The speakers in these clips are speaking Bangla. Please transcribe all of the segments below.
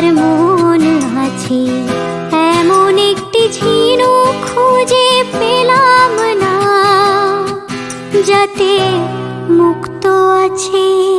যার মন আছে এমন একটি ঝিনুক খুঁজে পেলাম না যাতে মুক্ত আছে।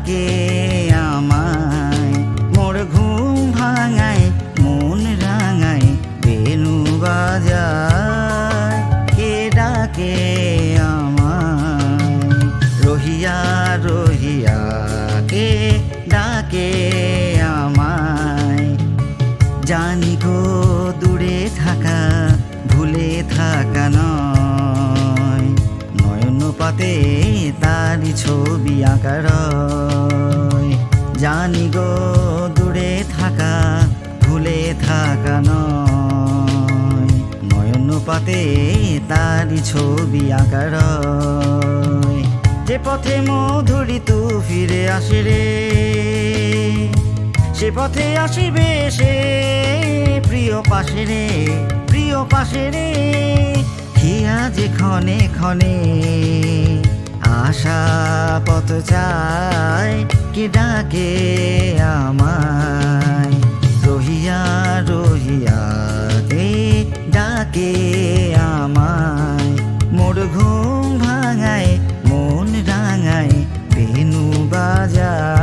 ডাকে আমায়। মোর ঘুম ভাঙায়, মন রাঙায়, বেনু বাজায়। কে ডাকে আমায়? রহিয়া রহিয়া, কে ডাকে আমায়? জানি গো, দূরে থাকা, ভুলে থাকা নয়। নয়ন পাতে তারি ছবি আঁকা রয়। জানি গো, দূরে থাকা, ভুলে থাকা নয়। নয়ন পাতে তারি ছবি আঁকা রয়। যে পথে মধুরি তু ফিরে আসে রে, সে পথে আসিবে সে প্রিয় পাশে রে, প্রিয় পাশে রে। হিয়া যে ক্ষণে ক্ষণে আশা পথ চায় কে ডাকে আমায়। রহিয়া রহিয়া কে ডাকে আমায়। মোর ঘুম ভাঙায়, মন রাঙায়, বেনু বাজায়।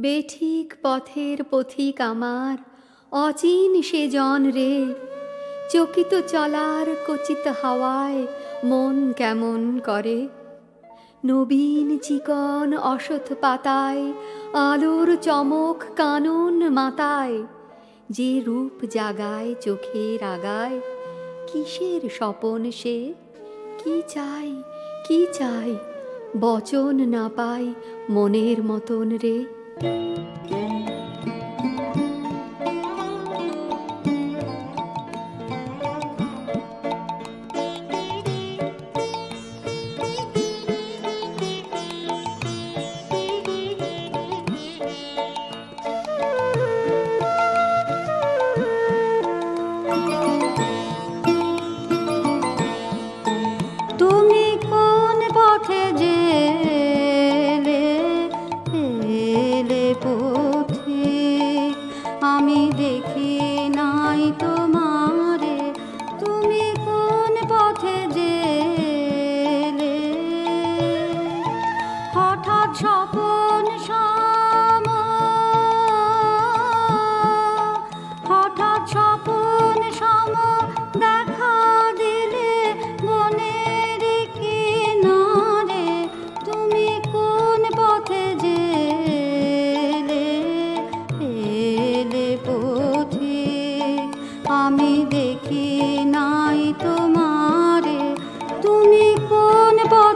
বেঠিক পথের পথিক আমার, অচিন সে জন রে। চকিত চলার কচিত হাওয়ায় মন কেমন করে? নবীন চিকন অসথ পাতায়, আলোর চমক কানন মাতায়। যে রূপ জাগায় চোখের আগায়, কিসের স্বপন সে? কি চাই কি চাই, বচন না পাই মনের মতন রে? thank you.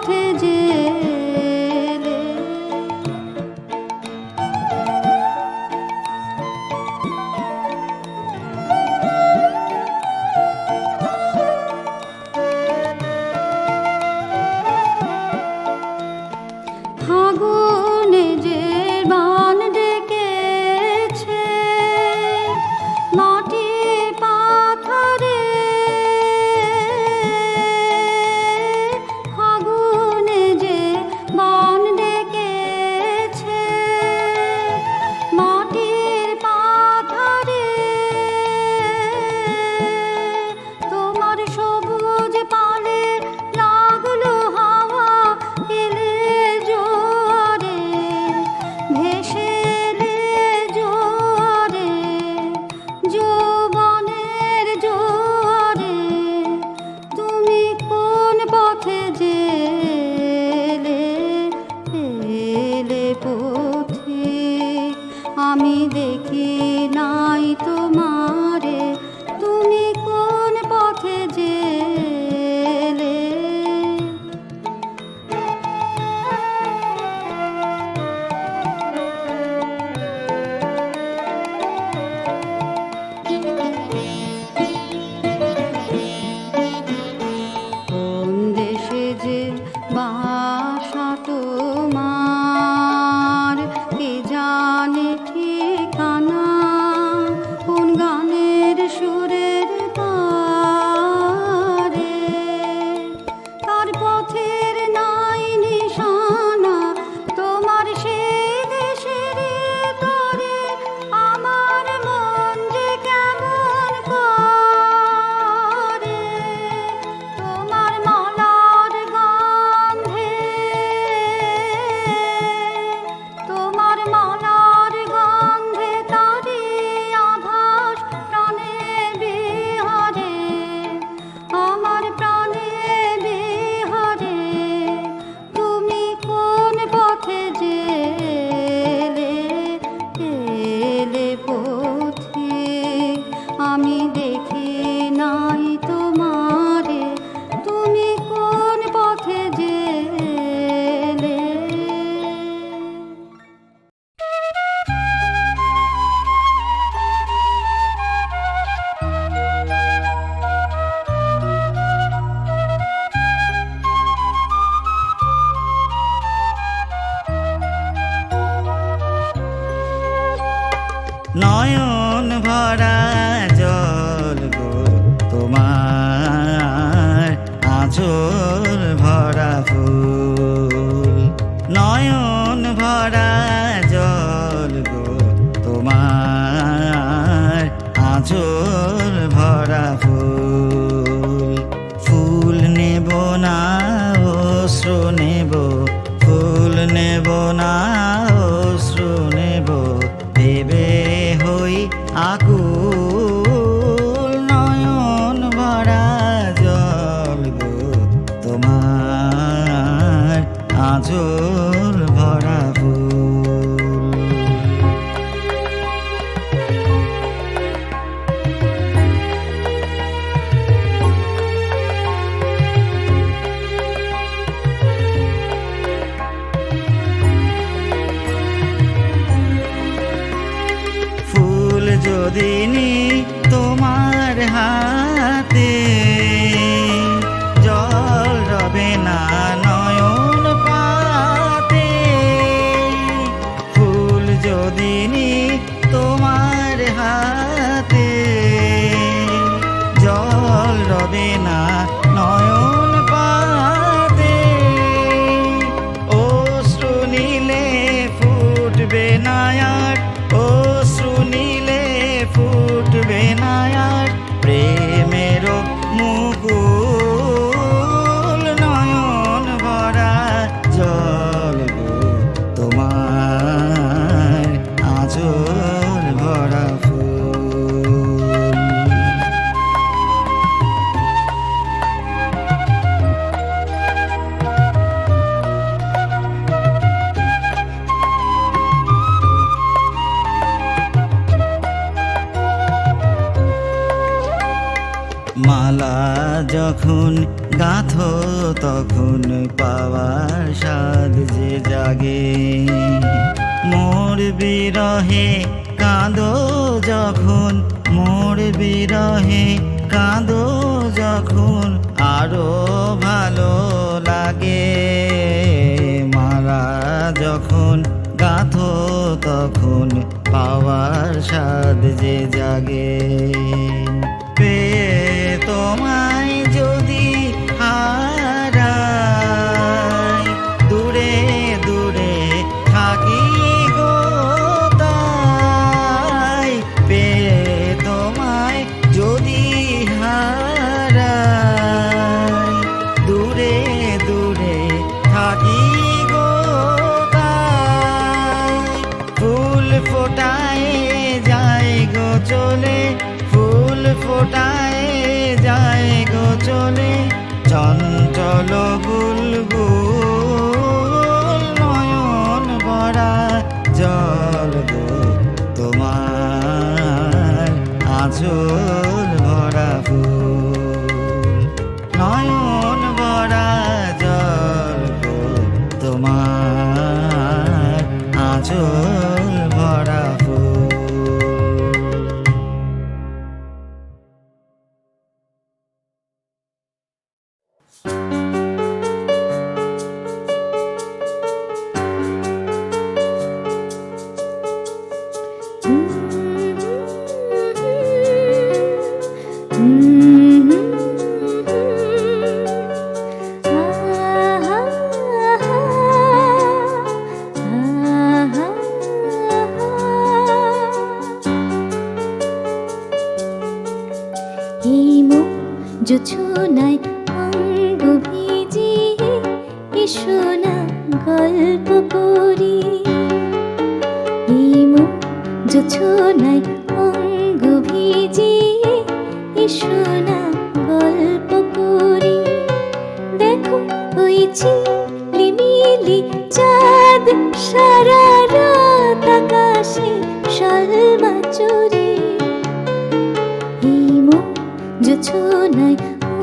পথে যে নয়ন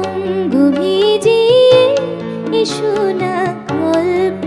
অঙ্গ ভিজিয়ে এসো গল্প